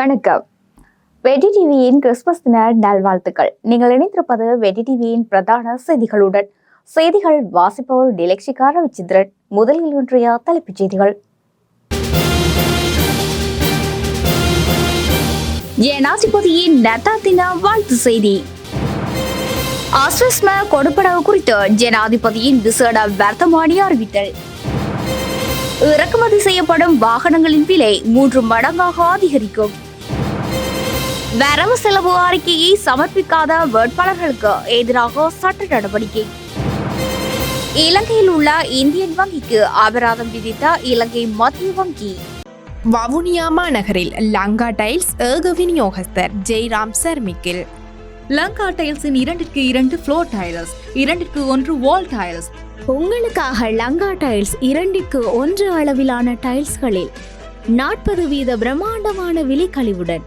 வணக்கம். வெடி டிவியின் கிறிஸ்துமஸ் தின நல்வாழ்த்துக்கள். நீங்கள் இணைந்திருப்பது வெடி டிவியின் பிரதான செய்திகளுடன். செய்திகள் வாசிப்பவர் டிலக்ஷிகா ரவிச்சந்திரன் முதலில் இன்றைய தலைப்புச் செய்திகள். ஜனாதிபதியின் நத்தா வாழ்த்து செய்தி. ஆஸ்வஸ்ம கொடுப்பனவு குறித்து ஜனாதிபதியின் விசேட வர்த்தமானி அறிவித்தல். இறக்குமதி செய்யப்படும் வாகனங்களின் விலை மூன்று மடங்காக அதிகரிக்கும். வரவு செலவு அறிக்கையை சமர்ப்பிக்காத வேட்பாளர்களுக்கு எதிராக சட்ட நடவடிக்கை. இலங்கையில் உள்ள இந்தியன் வங்கிக்கு அபராதம் விதித்த இலங்கை மத்திய வங்கி. வவுனியா மாநகரில் லங்கா டைல்ஸ் ஏக விநியோகஸ்தர் ஜெய்ராம் சர்மிக்கில். லங்கா டைல்ஸின் இரண்டிற்கு இரண்டு ஃப்ளோர் டைல்ஸ் இரண்டிற்கு ஒன்று வால் டைல்ஸ் உங்களுக்காக லங்கா டைல்ஸ் இரண்டிற்கு ஒன்று அளவிலான டைல்ஸ்களில் நாற்பது வீத பிரம்மாண்டமான விலைக்கழிவுடன்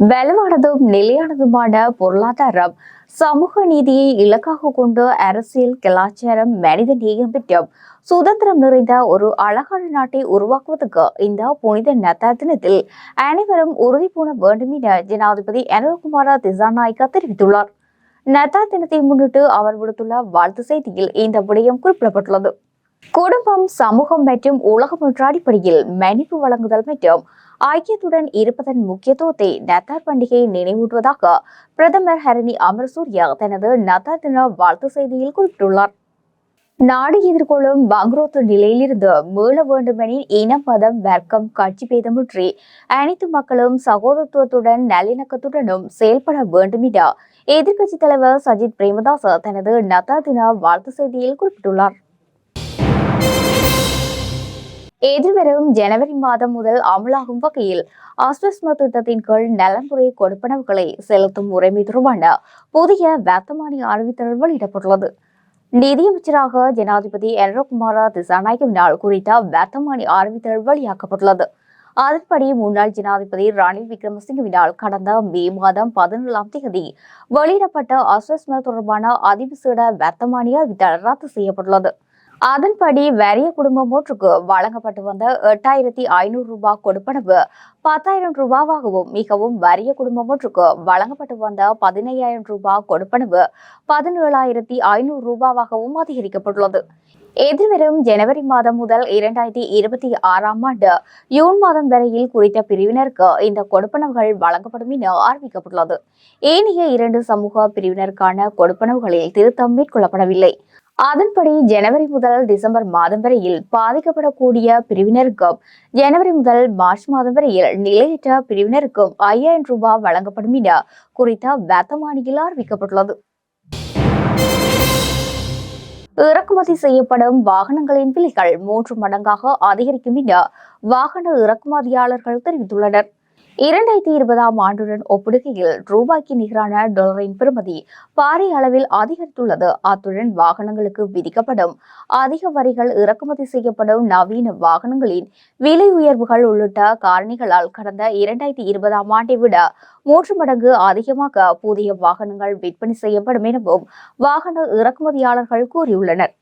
வலுவானதும் நிலையானதுமான பொருளாதாரம் சமூக நீதியை இலக்காக கொண்டு அரசியல் கலாச்சாரம் மனித நேயம் மற்றும் சுதந்திரம் நிறைந்த ஒரு அழகான நாட்டை உருவாக்குவதற்கு இந்த புனித நத்தா தினத்தில் அனைவரும் உறுதி பூண வேண்டும் என ஜனாதிபதி அனுரகுமார திசாநாயக்கா தெரிவித்துள்ளார். நத்தா தினத்தை முன்னிட்டு அவர் விடுத்துள்ள வாழ்த்து செய்தியில் இந்த விடயம் குறிப்பிடப்பட்டுள்ளது. குடும்பம் சமூகம் மற்றும் உலகம் என்ற அடிப்படையில் மன்னிப்பு வழங்குதல் மற்றும் ஐக்கியத்துடன் இருப்பதன் முக்கியத்துவத்தை நத்தார் பண்டிகையை நினைவூட்டுவதாக பிரதமர் ஹரணி அமர்சூர்யா தனது நத்தார் தின வாழ்த்து செய்தியில் குறிப்பிட்டுள்ளார். நாடு எதிர்கொள்ளும் பங்குரோத்து நிலையிலிருந்து மீள வேண்டுமெனில் இன மதம் வர்க்கம் கட்சி பேதமின்றி அனைத்து மக்களும் சகோதரத்துவத்துடன் நல்லிணக்கத்துடனும் செயல்பட வேண்டும் என எதிர்க்கட்சித் தலைவர் சஜித் பிரேமதாச தனது நத்தார் தின வாழ்த்து செய்தியில் குறிப்பிட்டுள்ளார். எதிர்வரும் ஜனவரி மாதம் முதல் அமலாகும் வகையில் ஆஸ்வஸ்ம திட்டத்தின் கீழ் நலன்புரை கொடுப்பனவுகளை செலுத்தும் உரிமை தொடர்பான புதிய வர்த்தமானி அறிவித்தல் வெளியிடப்பட்டுள்ளது. நிதியமைச்சராக ஜனாதிபதி என்ரகுமார திசாநாயகவினால் குறித்த வர்த்தமானி அறிவித்தல் வெளியாக்கப்பட்டுள்ளது. அதன்படி முன்னாள் ஜனாதிபதி ரணில் விக்ரமசிங்கவினால் கடந்த மே மாதம் பதினேழாம் தேதி வெளியிடப்பட்ட அஸ்வஸ்ம தொடர்பான அதிவிசேட வர்த்தமானி அறிவித்தல் ரத்து செய்யப்பட்டுள்ளது. அதன்படி வறிய குடும்பம் ஒன்றுக்கு வழங்கப்பட்டு வந்த எட்டாயிரத்தி ஐநூறு ரூபாய் கொடுப்பனவு பத்தாயிரம் ரூபாவாகவும் மிகவும் வறிய குடும்பம் ஒன்றுக்கு வழங்கப்பட்டு வந்த பதினையாயிரம் ரூபாய் கொடுப்பனவு பதினேழாயிரத்தி ஐநூறு ரூபாவாகவும் அதிகரிக்கப்பட்டுள்ளது. எதிர்வரும் ஜனவரி மாதம் முதல் இரண்டாயிரத்தி இருபத்தி ஆறாம் ஆண்டு ஜூன் மாதம் வரையில் குறித்த பிரிவினருக்கு இந்த கொடுப்பனவுகள் வழங்கப்படும் என அறிவிக்கப்பட்டுள்ளது. ஏனைய இரண்டு சமூக பிரிவினருக்கான கொடுப்பனவுகளில் திருத்தம் மேற்கொள்ளப்படவில்லை. அதன்படி ஜனவரி முதல் டிசம்பர் மாதம் வரையில் பாதிக்கப்படக்கூடிய பிரிவினருக்கும் ஜனவரி முதல் மார்ச் மாதம் வரையில் நிலையற்ற பிரிவினருக்கும் ஐயாயிரம் ரூபாய் வழங்கப்படும் என குறித்த வர்த்தமானியில் அறிவிக்கப்பட்டுள்ளது. இறக்குமதி செய்யப்படும் வாகனங்களின் விலைகள் மூன்று மடங்காக அதிகரிக்கும் என வாகன இறக்குமதியாளர்கள் தெரிவித்துள்ளனர். இரண்டாயிரத்தி இருபதாம் ஆண்டுடன் ஒப்பிடுகையில் ரூபாய்க்கு நிகரான டாலரின் பெறுமதி பாரிய அளவில் அதிகரித்துள்ளது. அத்துடன் வாகனங்களுக்கு விதிக்கப்படும் அதிக வரிகள் இறக்குமதி செய்யப்படும் நவீன வாகனங்களின் விலை உயர்வுகள் உள்ளிட்ட காரணிகளால் கடந்த இரண்டாயிரத்தி இருபதாம் ஆண்டை விட மூன்று மடங்கு அதிகமாக புதிய வாகனங்கள் விற்பனை செய்யப்படும் எனவும் வாகன இறக்குமதியாளர்கள் கூறியுள்ளனர்.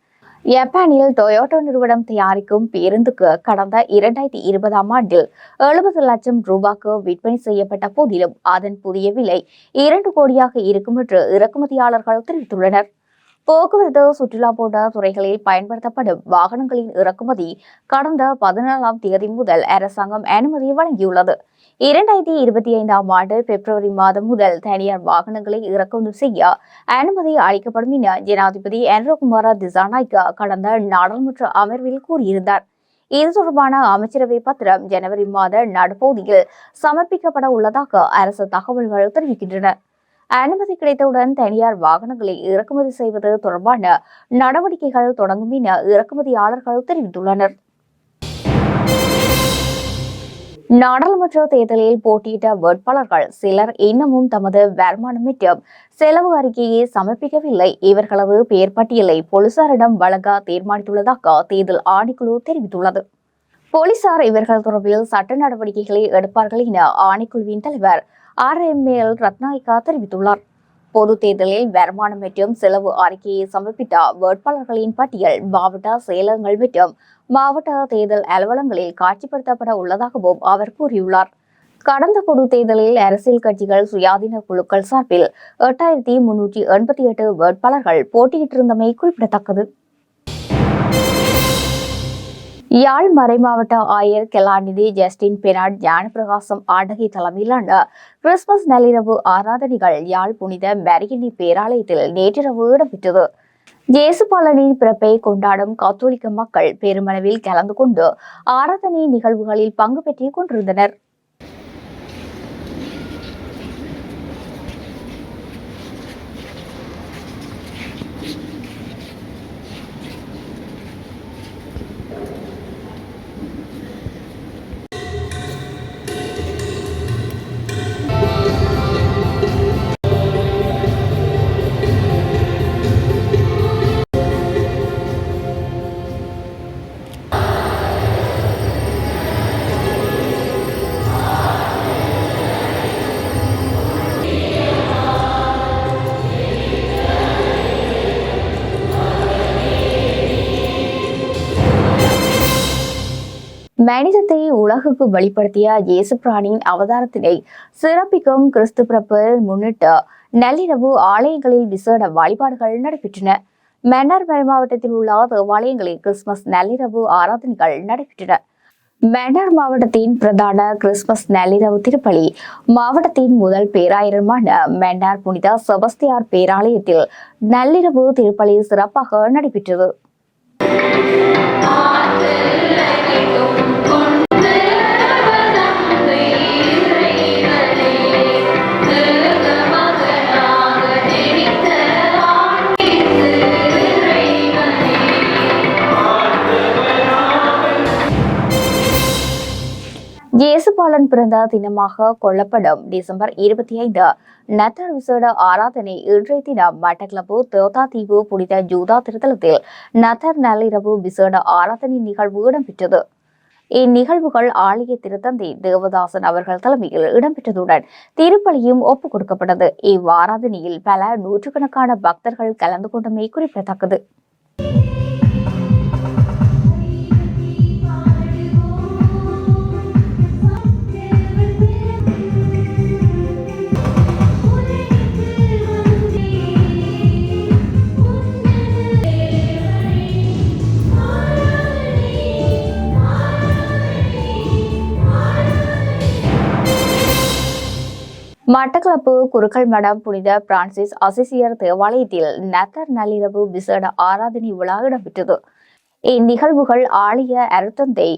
ஜப்பானில் டொயோட்டோ நிறுவனம் தயாரிக்கும் பேருந்துக்கு கடந்த இரண்டாயிரத்தி இருபதாம் ஆண்டில் எழுபது லட்சம் ரூபாய்க்கு விற்பனை செய்யப்பட்ட போதிலும் அதன் புதிய விலை இரண்டு கோடியாக இருக்கும் என்று இறக்குமதியாளர்கள் தெரிவித்துள்ளனர். போக்குவரத்து சுற்றுலா போன்ற துறைகளில் பயன்படுத்தப்படும் வாகனங்களின் இறக்குமதி கடந்த பதினேழாம் தேதி முதல் அரசாங்கம் அனுமதி வழங்கியுள்ளது. இரண்டாயிரத்தி இருபத்தி ஐந்தாம் ஆண்டு பிப்ரவரி மாதம் முதல் தனியார் வாகனங்களை இறக்குமதி செய்ய அனுமதி அளிக்கப்படும் என ஜனாதிபதி என்ரகுமார திசாநாய்கா கடந்த நாடாளுமன்ற அமர்வில் கூறியிருந்தார். இது தொடர்பான அமைச்சரவை பத்திரம் ஜனவரி மாத நடுப்பகுதியில் சமர்ப்பிக்கப்பட உள்ளதாக அரசு தகவல்கள் தெரிவிக்கின்றன. அனுமதி கிடைத்தவுடன் தனியார் வாகனங்களை இறக்குமதி செய்வது தொடர்பான நடவடிக்கைகள் தொடங்கும் என இறக்குமதியாளர்கள் தெரிவித்துள்ளனர். நாடாளுமன்ற தேர்தலில் போட்டியிட்ட வேட்பாளர்கள் சிலர் இன்னமும் தமது வருமானம் மற்றும் செலவு அறிக்கையை சமர்ப்பிக்கவில்லை. இவர்களது பெயர் பட்டியலை போலீசாரிடம் வழங்க தீர்மானித்துள்ளதாக தேர்தல் ஆணைக்குழு தெரிவித்துள்ளது. போலீசார் இவர்கள் தொடர்பில் சட்ட நடவடிக்கைகளை எடுப்பார்கள் என ஆணைக்குழுவின் தலைவர் ஆர் எம் எல் ரத்நாயக்கா தெரிவித்துள்ளார். பொது தேர்தலில் வருமானம் மற்றும் செலவு அறிக்கையை சமர்ப்பித்த வேட்பாளர்களின் பட்டியல் மாவட்ட செயலகங்கள் மற்றும் மாவட்ட தேர்தல் அலுவலங்களில் காட்சிப்படுத்தப்பட உள்ளதாகவும் அவர் கூறியுள்ளார். கடந்த பொது தேர்தலில் அரசியல் கட்சிகள் சுயாதீன குழுக்கள் சார்பில் எட்டாயிரத்தி முன்னூற்றி எண்பத்தி எட்டு வேட்பாளர்கள் போட்டியிட்டிருந்தமை குறிப்பிடத்தக்கது. யாழ் மறைமாவட்ட ஆயர் கெலாநிதி ஜஸ்டின் பெனாட் ஞானப்பிரகாசம் ஆண்டகை தலைமையிலான கிறிஸ்துமஸ் நள்ளிரவு ஆராதனைகள் யாழ் புனித மரியணி பேராலயத்தில் நேற்றிரவு இடம்பெற்றது. இயேசுபாலனின் பிறப்பை கொண்டாடும் கத்தோலிக்க மக்கள் பெருமளவில் கலந்து கொண்டு ஆராதனை நிகழ்வுகளில் பங்கு பெற்றுக் கொண்டிருந்தனர். மனிதத்தை உலகுக்கு வெளிப்படுத்திய இயேசு பிராணியின் அவதாரத்தினை சிறப்பிக்கும் கிறிஸ்து பிறப்பு முன்னிட்டு நள்ளிரவு ஆலயங்களில் விசேட வழிபாடுகள் நடைபெற்றன. மன்னார் மாவட்டத்தில் உள்ள தேவாலயங்களில் கிறிஸ்துமஸ் நள்ளிரவு ஆராதனைகள் நடைபெற்றன. மன்னார் மாவட்டத்தின் பிரதான கிறிஸ்துமஸ் நள்ளிரவு திருப்பலி மாவட்டத்தின் முதல் பேராயிரமான மன்னார் புனித செபஸ்தியார் பேராலயத்தில் நள்ளிரவு திருப்பலி சிறப்பாக நடைபெற்றது. இயேசுவின் பிறந்த தினமாக கொள்ளப்படும். டிசம்பர் இருபத்தி ஐந்து நத்தர் விசேட ஆராதனை இன்றைய தினம் மட்டக்களப்பு தேவதா தீவு புனித ஜூதா திருத்தலத்தில் நத்தர் நள்ளிரவு விசேட ஆராதனை நிகழ்வு இடம்பெற்றது. இந்நிகழ்வுகள் ஆலய திருத்தந்தை தேவதாசன் அவர்கள் தலைமையில் இடம்பெற்றதுடன் திருப்பலியும் ஒப்புக் கொடுக்கப்பட்டது. இவ்வாராதனையில் பல நூற்றுக்கணக்கான பக்தர்கள் கலந்து கொண்டமை குறிப்பிடத்தக்கது. மட்டக்களப்பு குருக்கள் மடம் புனித பிரான்சிஸ் அசிசியர் தேவாலயத்தில் நத்தர் நள்ளிரவு விசேட ஆராதனை விழா இடம்பெற்றது. இந்நிகழ்வுகள் ஆலய அருத்தந்தை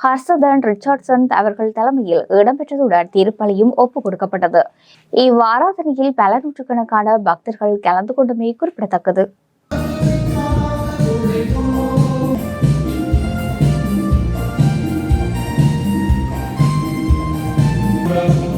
ஹர்ஷதன் ரிச்சர்ட்சன் அவர்கள் தலைமையில் இடம்பெற்றதுடன் திருப்பலியும் ஒப்புக் கொடுக்கப்பட்டது இவ்வாராதனையில் பல நூற்றுக்கணக்கான பக்தர்கள் கலந்து கொண்டமை குறிப்பிடத்தக்கது. இலங்கையில்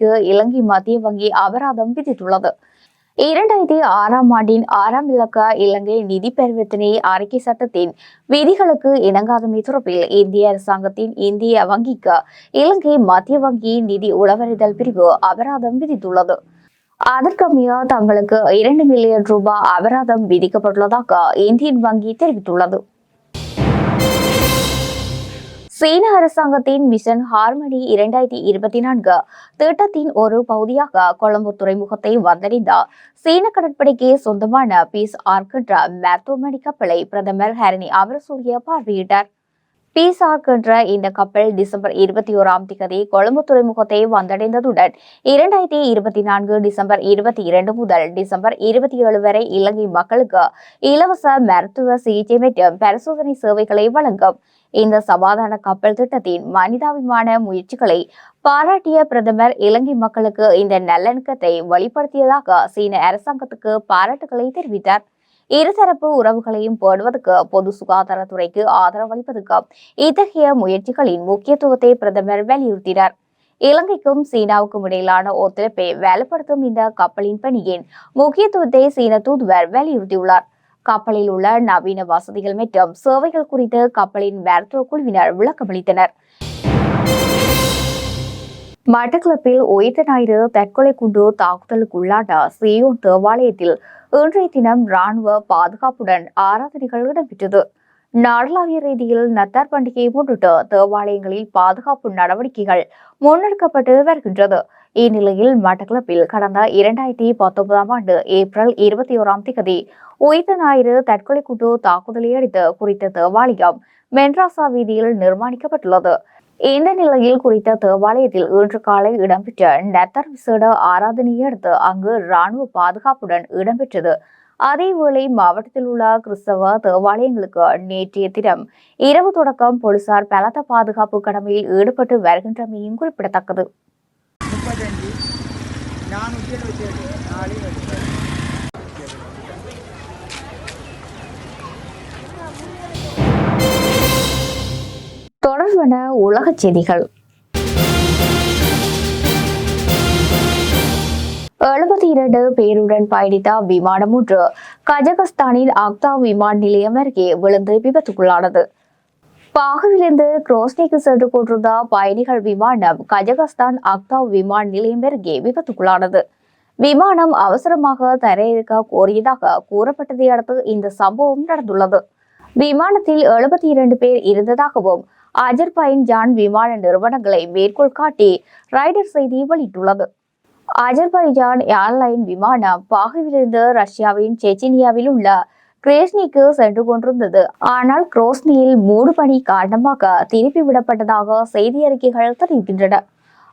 வங்கிக்கு இலங்கை மத்திய வங்கி அபராதம் விதித்துள்ளது. இரண்டாயிரத்தி ஆறாம் ஆண்டின் ஆறாம் இலக்க இலங்கை நிதி பரிவர்த்தனை அறிக்கை சட்டத்தின் விதிகளுக்கு இணங்காதமை தொடர்பில் இந்திய அரசாங்கத்தின் இந்திய வங்கிக்கு இலங்கை மத்திய வங்கியின் நிதி உளவறிதல் பிரிவு அபராதம் விதித்துள்ளது. அதற்கமையா தங்களுக்கு இரண்டு மில்லியன் ரூபாய் அபராதம் விதிக்கப்பட்டுள்ளதாக இந்தியன் வங்கி தெரிவித்துள்ளது. சீன அரசாங்கத்தின் மிஷன் ஹார்மனி இரண்டாயிரத்தி இருபத்தி நான்கு திட்டத்தின் ஒரு பகுதியாக கொழும்பு துறைமுகத்தை வந்தடைந்த சீன கடற்படைக்கு சொந்தமான பீஸ் ஆர்க் என்ற கப்பலை பிரதமர் ஹரணி அமரசூரிய பார்வையிட்டார். பீஸ் என்ற இந்த கப்பல் டிசம்பர் இருபத்தி ஓராம் திகதி கொழும்பு துறைமுகத்தை வந்தடைந்ததுடன் இரண்டாயிரத்தி இருபத்தி நான்கு டிசம்பர் இருபத்தி இரண்டு முதல் டிசம்பர் இருபத்தி ஏழு வரை இலங்கை மக்களுக்கு இலவச மருத்துவ சிகிச்சை மற்றும் பரிசோதனை சேவைகளை வழங்கும் இந்த சமாதான கப்பல் திட்டத்தின் மனிதாபிமான முயற்சிகளை பாராட்டிய பிரதமர் இலங்கை மக்களுக்கு இந்த நல்லிணக்கத்தை வெளிப்படுத்தியதாக சீன அரசாங்கத்துக்கு பாராட்டுகளை தெரிவித்தார். இருதரப்பு உறவுகளையும் பேணுவதற்கு பொது சுகாதாரத்துறைக்கு ஆதரவளிப்பதற்கு இத்தகைய முயற்சிகளின் முக்கியத்துவத்தை பிரதமர் வலியுறுத்தினார். இலங்கைக்கும் சீனாவுக்கும் இடையிலான ஒத்துழைப்பை வேலைப்படுத்தும் இந்த கப்பலின் பணியின் முக்கியத்துவத்தை சீன தூதுவர் வலியுறுத்தியுள்ளார். கப்பலில் உள்ள நவீன வசதிகள் மற்றும் சேவைகள் குறித்து கப்பலின் மருத்துவ குழுவினர் விளக்கமளித்தனர். மட்டக்களப்பில் உயிர்த்த ஞாயிறு தற்கொலை குண்டு தாக்குதலுக்குள்ளான சியோன் தேவாலயத்தில் இன்றைய தினம் ராணுவ பாதுகாப்புடன் ஆராதனைகள் இடம்பெற்றது. நாடளாவிய ரீதியில் நத்தார் பண்டிகையை முன்னிட்டு தேவாலயங்களில் பாதுகாப்பு நடவடிக்கைகள் முன்னெடுக்கப்பட்டு வருகின்றது. இந்நிலையில் மட்டக்களப்பில் கடந்த இரண்டாயிரத்தி பத்தொன்பதாம் ஆண்டு ஏப்ரல் இருபத்தி ஓராம் தேதி உயிர்த்த ஞாயிறு தற்கொலை குண்டு தாக்குதலை அடித்து குறித்த தேவாலயம் மென்ராசா வீதியில் நிர்மாணிக்கப்பட்டுள்ளது. இந்த நிலையில் குறித்த தேவாலயத்தில் இன்று காலை இடம்பெற்ற நெத்தர் விசேட ஆராதனையை அடுத்து அங்கு ராணுவ பாதுகாப்புடன் இடம்பெற்றது. அதேவேளை மாவட்டத்தில் உள்ள கிறிஸ்தவ தேவாலயங்களுக்கு நேற்றைய தினம் இரவு தொடக்கம் போலீசார் பலத்த பாதுகாப்பு கடமையில் ஈடுபட்டு வருகின்றமையும் குறிப்பிடத்தக்கது. நானூற்றி எழுபத்தி நாலு தொடர்பான உலகச் செய்திகள். எழுபத்தி இரண்டு பேருடன் பயணித்த விமானம் ஒன்று கஜகஸ்தானின் அக்தா விமான நிலையம் அருகே விழுந்து விபத்துக்குள்ளானது. பாகுவிலிருந்து குரோஸ்னிக்கு சென்று கொண்டிருந்த பயணிகள் விமானம் கஜகஸ்தான் அக்தாவ் விமான நிலையம் அருகே விபத்துக்குள்ளானது. விமானம் அவசரமாக தரையிறக்க கோரியதாக கூறப்பட்டதை அடுத்து இந்த சம்பவம் நடந்துள்ளது. விமானத்தில் எழுபத்தி இரண்டு பேர் இருந்ததாகவும் அஜர்பைன் ஜான் விமான நிறுவனங்களை மேற்கோள் காட்டி ரைடர் செய்தி வெளியிட்டுள்ளது. அஜர்பைஜான் ஏர்லைன் விமானம் பாகுவிலிருந்து ரஷ்யாவின் செச்சினியாவில் உள்ள கிரேஸ்னிக்கு சென்று கொண்டிருந்தது. ஆனால் குரோஸ்னியில் மூடுபனி காரணமாக திருப்பி விடப்பட்டதாக செய்தி அறிக்கைகள் தெரிவிக்கின்றன.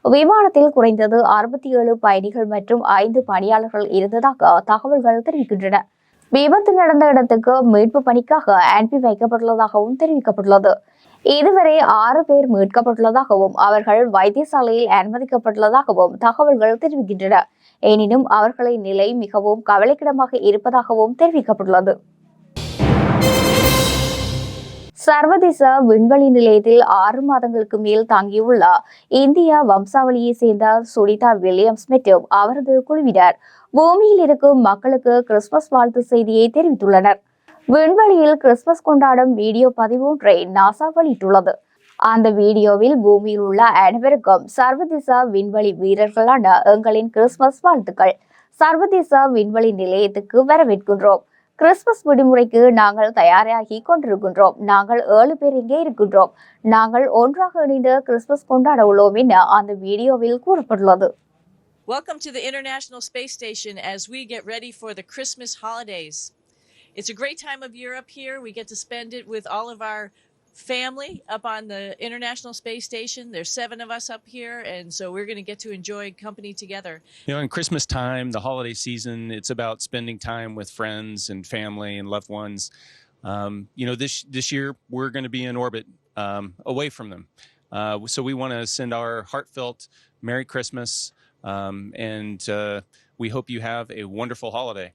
விமானத்தில் குறைந்தது அறுபத்தி ஏழு பயணிகள் மற்றும் ஐந்து பணியாளர்கள் இருந்ததாக தகவல்கள் தெரிவிக்கின்றன. விபத்து நடந்த இடத்துக்கு மீட்பு பணிக்காக அனுப்பி வைக்கப்பட்டுள்ளதாகவும் தெரிவிக்கப்பட்டுள்ளது. இதுவரை ஆறு பேர் மீட்கப்பட்டுள்ளதாகவும் அவர்கள் வைத்தியசாலையில் அனுமதிக்கப்பட்டுள்ளதாகவும் தகவல்கள் தெரிவிக்கின்றன. எனினும் அவர்களின் நிலை மிகவும் கவலைக்கிடமாக இருப்பதாகவும் தெரிவிக்கப்பட்டுள்ளது. சர்வதேச விண்வெளி நிலையத்தில் ஆறு மாதங்களுக்கு மேல் தங்கியுள்ள இந்திய வம்சாவளியை சேர்ந்த சுனிதா வில்லியம்ஸ் மற்றும் அவரது குழுவினர் பூமியில் இருக்கும் மக்களுக்கு கிறிஸ்துமஸ் வாழ்த்து செய்தியை தெரிவித்துள்ளனர். விண்வெளியில் கிறிஸ்துமஸ் கொண்டாடும் வீடியோ பதிவு ஒன்றை நாசா வெளியிட்டுள்ளது. அந்த வீடியோவில் பூமியில் உள்ள அனைவருக்கும் சர்வதேச விண்வெளி வீரர்களான எங்களின் கிறிஸ்துமஸ் வாழ்த்துக்கள். சர்வதேச விண்வெளி நிலையத்துக்கு வரவேற்கின்றோம். கிறிஸ்துமஸ் விடுமுறைக்கு நாங்கள் தயாராகி கொண்டிருக்கின்றோம் நாங்கள் ஏழு பேர் இங்கே இருக்கின்றோம் நாங்கள் ஒன்றாக இணைந்து கிறிஸ்துமஸ் கொண்டாட உள்ளோம் என அந்த வீடியோவில் கூறப்பட்டுள்ளது Welcome to the International Space Station as we get ready for the Christmas holidays. It's a great time of year up here. We get to spend it with all of our family up on the International Space Station. There's seven of us up here, and so we're going to get to enjoy company together. You know, in Christmas time, the holiday season, it's about spending time with friends and family and loved ones. Um, you know, this this year we're going to be in orbit um, away from them, uh, so we want to send our heartfelt Merry Christmas, um, and uh, we hope you have a wonderful holiday.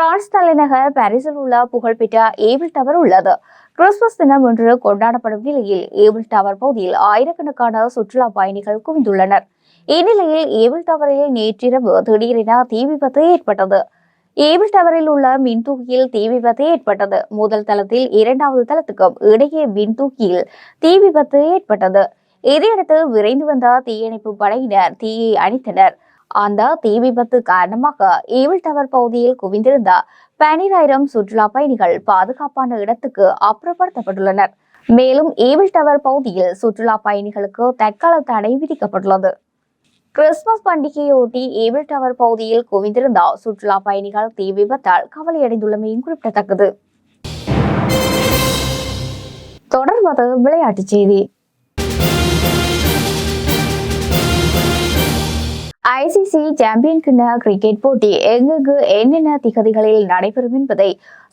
France தலைநகர் பாரிஸில் உள்ள புகழ்பெற்ற able tower உள்ளது. Christmas தினம் இன்று கொண்டாடப்படும் நிலையில் able tower பகுதியில் ஆயிரக்கணக்கான சுற்றுலா பயணிகள் குவிந்துள்ளனர். இந்நிலையில் ஏபிள் டவரில் நேற்றிரவு திடீரென தீ விபத்து ஏற்பட்டது. ஏபிள் டவரில் உள்ள மின்தூக்கியில் தீ விபத்து ஏற்பட்டது. முதல் தளத்தில் இரண்டாவது தளத்துக்கும் இடையே மின்தூக்கியில் தீ விபத்து ஏற்பட்டது. இதையடுத்து விரைந்து வந்த தீயணைப்பு படையினர் தீயை அணைத்தனர். அந்த தீ விபத்து காரணமாக ஈவில் டவர் பகுதியில் குவிந்திருந்த பனிராயிரம் சுற்றுலா பயணிகள் பாதுகாப்பான இடத்துக்கு அப்புறப்படுத்தப்பட்டுள்ளனர். மேலும் ஈவில் டவர் பகுதியில் சுற்றுலா பயணிகளுக்கு தற்கால தடை விதிக்கப்பட்டுள்ளது. கிறிஸ்துமஸ் பண்டிகையொட்டி ஈவில் டவர் பகுதியில் குவிந்திருந்த சுற்றுலா பயணிகள் தீ விபத்தால் கவலையடைந்துள்ளமையும் குறிப்பிடத்தக்கது. தொடர்வது விளையாட்டுச் செய்தி. ஐசிசி சாம்பியன் கிண்ண கிரிக்கெட் போட்டி எங்கெங்கு என்னென்ன திகதிகளில் நடைபெறும் என்பதை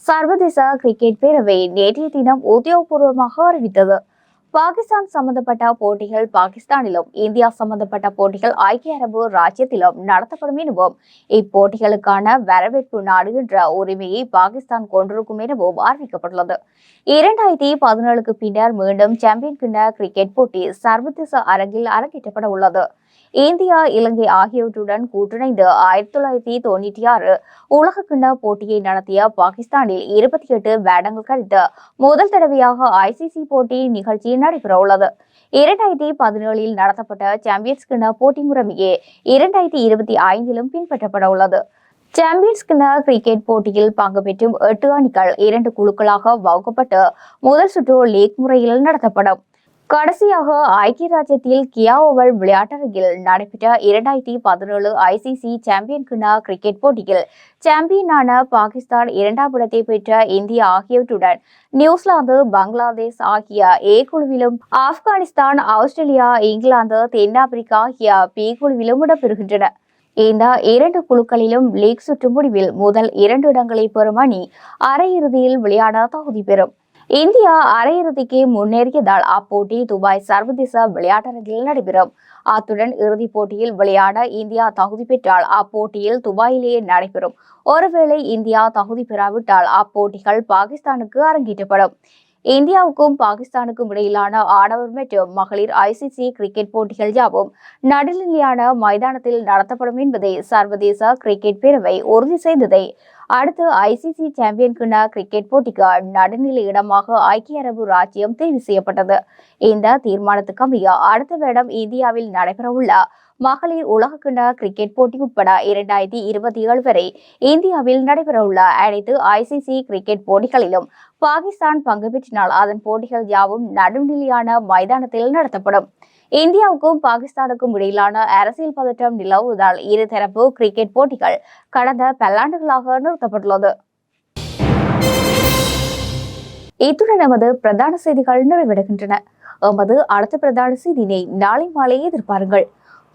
சர்வதேச கிரிக்கெட் பேரவை நேற்றைய தினம் உத்தியோகபூர்வமாக அறிவித்தது பாகிஸ்தான் சம்பந்தப்பட்ட போட்டிகள் பாகிஸ்தானிலும் இந்தியா சம்பந்தப்பட்ட போட்டிகள் ஐக்கிய அரபு ராஜ்யத்திலும் நடத்தப்படும் எனவும் இப்போட்டிகளுக்கான வரவேற்பு நாடு என்ற உரிமையை பாகிஸ்தான் கொண்டிருக்கும் எனவும் அறிவிக்கப்பட்டுள்ளது இரண்டாயிரத்தி பதினேழுக்கு பின்னர் மீண்டும் சாம்பியன் கிண்ண கிரிக்கெட் போட்டி சர்வதேச அரங்கில் அரங்கேற்றப்பட உள்ளது இந்தியா இலங்கை ஆகியவற்றுடன் கூட்டிணைந்து ஆயிரத்தி தொள்ளாயிரத்தி தொண்ணூற்றி ஆறு உலக போட்டியை நடத்திய பாகிஸ்தானில் இருபத்தி எட்டு வேடங்கள் கழித்து முதல் தடவையாக ஐசிசி போட்டி நிகழ்ச்சி நடைபெற உள்ளது இரண்டாயிரத்தி பதினேழில் நடத்தப்பட்ட சாம்பியன்ஸ் கிண்ண போட்டி முறைமையே இரண்டாயிரத்தி இருபத்தி ஐந்திலும் பின்பற்றப்பட உள்ளது சாம்பியன்ஸ் கிண்ண கிரிக்கெட் போட்டியில் பங்கு பெற்றும் எட்டு அணிகள் இரண்டு குழுக்களாக வகுக்கப்பட்டு முதல் சுற்று லீக் முறையில் நடத்தப்படும். கடைசியாக ஐக்கிய ராஜ்யத்தில் கியா ஓவல் விளையாட்டரங்கில் நடைபெற்ற இரண்டாயிரத்தி பதினேழு ஐசிசி சாம்பியன் கிண்ண கிரிக்கெட் போட்டியில் சாம்பியனான பாகிஸ்தான் இரண்டாம் இடத்தை பெற்ற இந்தியா ஆகியவற்றுடன் நியூசிலாந்து பங்களாதேஷ் ஆகிய ஏ குழுவிலும் ஆப்கானிஸ்தான் ஆஸ்திரேலியா இங்கிலாந்து தென்னாப்பிரிக்கா ஆகிய பி குழுவிலும் இடம்பெறுகின்றன. இந்த இரண்டு குழுக்களிலும் லீக் சுற்று முடிவில் முதல் இரண்டு இடங்களை பெறும் அணி அரையிறுதியில் விளையாட தகுதி பெறும். இந்தியா அரையிறுதிக்கு முன்னேறியதால் அப்போட்டி துபாய் சர்வதேச விளையாட்டரங்கில் நடைபெறும். அத்துடன் இறுதிப் போட்டியில் விளையாட இந்தியா தகுதி பெற்றால் அப்போட்டியில் துபாயிலேயே நடைபெறும். ஒருவேளை இந்தியா தகுதி பெறாவிட்டால் அப்போட்டிகள் பாகிஸ்தானுக்கு அரங்கேற்றப்படும். இந்தியாவுக்கும் பாகிஸ்தானுக்கும் இடையிலான ஆடவர் மற்றும் மகளிர் ஐசிசி கிரிக்கெட் போட்டிகள் யாவும் நடுநிலையான மைதானத்தில் நடத்தப்படும் என்பதை சர்வதேச கிரிக்கெட் பேரவை உறுதி செய்ததை அடுத்து ஐசிசி சாம்பியன் கிண்ண கிரிக்கெட் போட்டிக்கு நடுநிலை இடமாக ஐக்கிய அரபு ராஜ்யம் தெரிவு செய்யப்பட்டது. இந்த தீர்மானத்துக்கு அமைய அடுத்த வருடம் இந்தியாவில் நடைபெறவுள்ள மகளிர் உலகக்கிண்ட கிரிக்கெட் போட்டி உட்பட இரண்டாயிரத்தி இருபத்தி ஏழு வரை இந்தியாவில் நடைபெறவுள்ள அனைத்து ஐசிசி கிரிக்கெட் போட்டிகளிலும் பாகிஸ்தான் பங்கு பெற்றினால் அதன் போட்டிகள் யாவும் நடுநிலையான மைதானத்தில் நடத்தப்படும். இந்தியாவுக்கும் பாகிஸ்தானுக்கும் இடையிலான அரசியல் பதற்றம் நிலவுவதால் இருதரப்பு கிரிக்கெட் போட்டிகள் கடந்த பல்லாண்டுகளாக நிறுத்தப்பட்டுள்ளது. இத்துடன் நமது பிரதான செய்திகள் நிறைவடைகின்றன. எமது அடுத்த பிரதான செய்தியினை நாளை மாலை எதிர்பாருங்கள்.